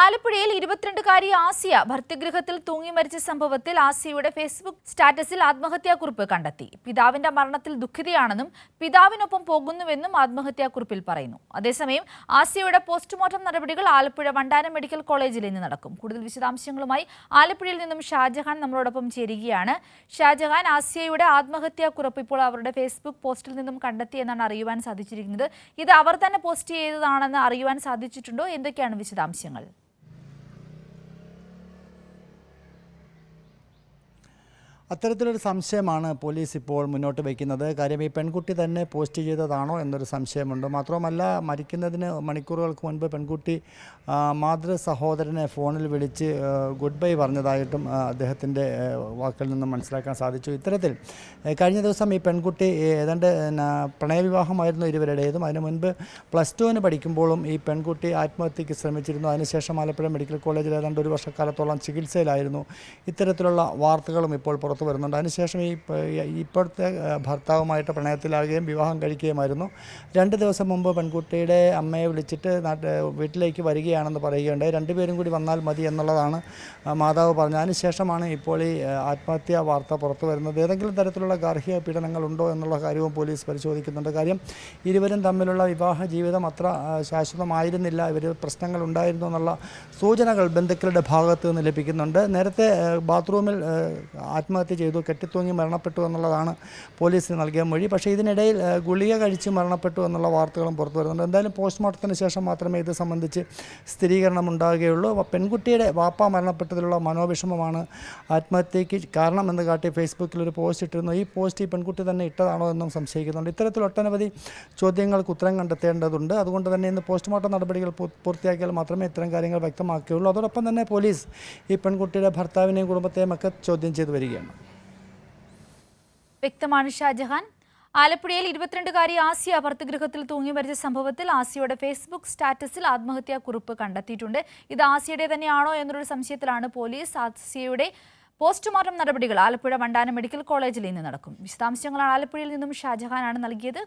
ആലപ്പുഴയിൽ ഇരുപത്തിരണ്ടുകാരി ആസിയ ഭർത്തൃഗൃഹത്തിൽ തൂങ്ങി മരിച്ച സംഭവത്തിൽ ആസിയയുടെ ഫേസ്ബുക്ക് സ്റ്റാറ്റസിൽ ആത്മഹത്യാക്കുറിപ്പ് കണ്ടെത്തി. പിതാവിന്റെ മരണത്തിൽ ദുഃഖിതയാണെന്നും പിതാവിനൊപ്പം പോകുന്നുവെന്നും ആത്മഹത്യാക്കുറിപ്പിൽ പറയുന്നു. അതേസമയം ആസിയയുടെ പോസ്റ്റ്മോർട്ടം നടപടികൾ ആലപ്പുഴ വണ്ടാനം മെഡിക്കൽ കോളേജിൽ ഇന്ന് നടക്കും. കൂടുതൽ വിശദാംശങ്ങളുമായി ആലപ്പുഴയിൽ നിന്നും ഷാജഹാൻ നമ്മളോടൊപ്പം ചേരുകയാണ്. ഷാജഹാൻ ആസിയയുടെ ആത്മഹത്യാക്കുറിപ്പ് ഇപ്പോൾ അവരുടെ ഫേസ്ബുക്ക് പോസ്റ്റിൽ നിന്നും കണ്ടെത്തി എന്നാണ് അറിയുവാൻ സാധിച്ചിരിക്കുന്നത്. ഇത് അവർ തന്നെ പോസ്റ്റ് ചെയ്തതാണെന്ന് അറിയുവാൻ സാധിച്ചിട്ടുണ്ടോ? എന്തൊക്കെയാണ് വിശദാംശങ്ങൾ? അത്തരത്തിലൊരു സംശയമാണ് പോലീസ് ഇപ്പോൾ മുന്നോട്ട് വയ്ക്കുന്നത്. കാര്യം ഈ പെൺകുട്ടി തന്നെ പോസ്റ്റ് ചെയ്തതാണോ എന്നൊരു സംശയമുണ്ട്. മാത്രവുമല്ല മരിക്കുന്നതിന് മണിക്കൂറുകൾക്ക് മുൻപ് പെൺകുട്ടി മാതൃ സഹോദരനെ ഫോണിൽ വിളിച്ച് ഗുഡ് ബൈ പറഞ്ഞതായിട്ടും അദ്ദേഹത്തിന്റെ വാക്കിൽ നിന്നും മനസ്സിലാക്കാൻ സാധിച്ചു. ഇത്തരത്തിൽ കഴിഞ്ഞ ദിവസം ഈ പെൺകുട്ടി ഏതാണ്ട് പ്രണയവിവാഹമായിരുന്നു ഇരുവരുടേതും. അതിന് മുൻപ് പ്ലസ് ടുവിന് പഠിക്കുമ്പോഴും ഈ പെൺകുട്ടി ആത്മഹത്യക്ക് ശ്രമിച്ചിരുന്നു. അതിനുശേഷം ആലപ്പുഴ മെഡിക്കൽ കോളേജിൽ ഏതാണ്ട് ഒരു വർഷക്കാലത്തോളം ചികിത്സയിലായിരുന്നു. ഇത്തരത്തിലുള്ള വാർത്തകളും ഇപ്പോൾ വരുന്നുണ്ട്. അതിനുശേഷം ഈ ഇപ്പോഴത്തെ ഭർത്താവുമായിട്ട് പ്രണയത്തിലാകുകയും വിവാഹം കഴിക്കുകയുമായിരുന്നു. രണ്ട് ദിവസം മുമ്പ് പെൺകുട്ടിയുടെ അമ്മയെ വിളിച്ചിട്ട് വീട്ടിലേക്ക് വരികയാണെന്ന് പറയുകയുണ്ടായി. രണ്ടുപേരും കൂടി വന്നാൽ മതി എന്നുള്ളതാണ് മാതാവ് പറഞ്ഞത്. അതിനുശേഷമാണ് ഇപ്പോൾ ഈ ആത്മഹത്യാ വാർത്ത പുറത്തു വരുന്നത്. ഏതെങ്കിലും തരത്തിലുള്ള ഗാർഹിക പീഡനങ്ങളുണ്ടോ എന്നുള്ള കാര്യവും പോലീസ് പരിശോധിക്കുന്നുണ്ട്. കാര്യം ഇരുവരും തമ്മിലുള്ള വിവാഹ ജീവിതം അത്ര ശാശ്വതമായിരുന്നില്ല. ഇവർ പ്രശ്നങ്ങൾ ഉണ്ടായിരുന്നു എന്നുള്ള സൂചനകൾ ബന്ധുക്കളുടെ ഭാഗത്ത് നിന്ന് ലഭിക്കുന്നുണ്ട്. നേരത്തെ ബാത്റൂമിൽ ആ, ആത്മഹത്യ ചെയ്തു കെട്ടിത്തൂങ്ങി മരണപ്പെട്ടു എന്നുള്ളതാണ് പോലീസിന് നൽകിയ മൊഴി. പക്ഷേ ഇതിനിടയിൽ ഗുളിക കഴിച്ച് മരണപ്പെട്ടു എന്നുള്ള വാർത്തകളും പുറത്തു വരുന്നുണ്ട്. എന്തായാലും പോസ്റ്റ്മോർട്ടത്തിന് ശേഷം മാത്രമേ ഇത് സംബന്ധിച്ച് സ്ഥിരീകരണം ഉണ്ടാകുകയുള്ളൂ. പെൺകുട്ടിയുടെ വാപ്പ മരണപ്പെട്ടതിലുള്ള മനോവിഷമമാണ് ആത്മഹത്യയ്ക്ക് കാരണമെന്ന് കാട്ടി ഫേസ്ബുക്കിൽ ഒരു പോസ്റ്റ് ഇട്ടിരുന്നു. ഈ പോസ്റ്റ് ഈ പെൺകുട്ടി തന്നെ ഇട്ടതാണോ എന്നും സംശയിക്കുന്നുണ്ട്. ഇത്തരത്തിൽ ഒട്ടനവധി ചോദ്യങ്ങൾക്ക് ഉത്തരം കണ്ടെത്തേണ്ടതുണ്ട്. അതുകൊണ്ട് തന്നെ ഇന്ന് പോസ്റ്റ്മോർട്ടം നടപടികൾ പൂർത്തിയാക്കിയാൽ മാത്രമേ ഇത്തരം കാര്യങ്ങൾ വ്യക്തമാക്കുകയുള്ളൂ. അതോടൊപ്പം തന്നെ പോലീസ് ഈ പെൺകുട്ടിയുടെ ഭർത്താവിനെയും കുടുംബത്തെയും ഒക്കെ ചോദ്യം ചെയ്തു വരികയാണ്. വ്യക്തമാണ് ഷാജഹാൻ. ആലപ്പുഴയിൽ ഇരുപത്തിരണ്ടുകാരി ആസിയ ഭർത്തൃഗൃഹത്തിൽ തൂങ്ങി മരിച്ച സംഭവത്തിൽ ആസിയയുടെ ഫേസ്ബുക്ക് സ്റ്റാറ്റസിൽ ആത്മഹത്യാ കുറിപ്പ് കണ്ടെത്തിയിട്ടുണ്ട്. ഇത് ആസിയയുടെ തന്നെയാണോ എന്നൊരു സംശയത്തിലാണ് പോലീസ് ആസിയയുടെ പോസ്റ്റ്മോർട്ടം നടപടികൾ ആലപ്പുഴ വണ്ടാനം മെഡിക്കൽ കോളേജിൽ ഇന്ന് നടക്കും. വിശദാംശങ്ങളാണ് ആലപ്പുഴയിൽ നിന്നും ഷാജഹാനാണ് നൽകിയത്.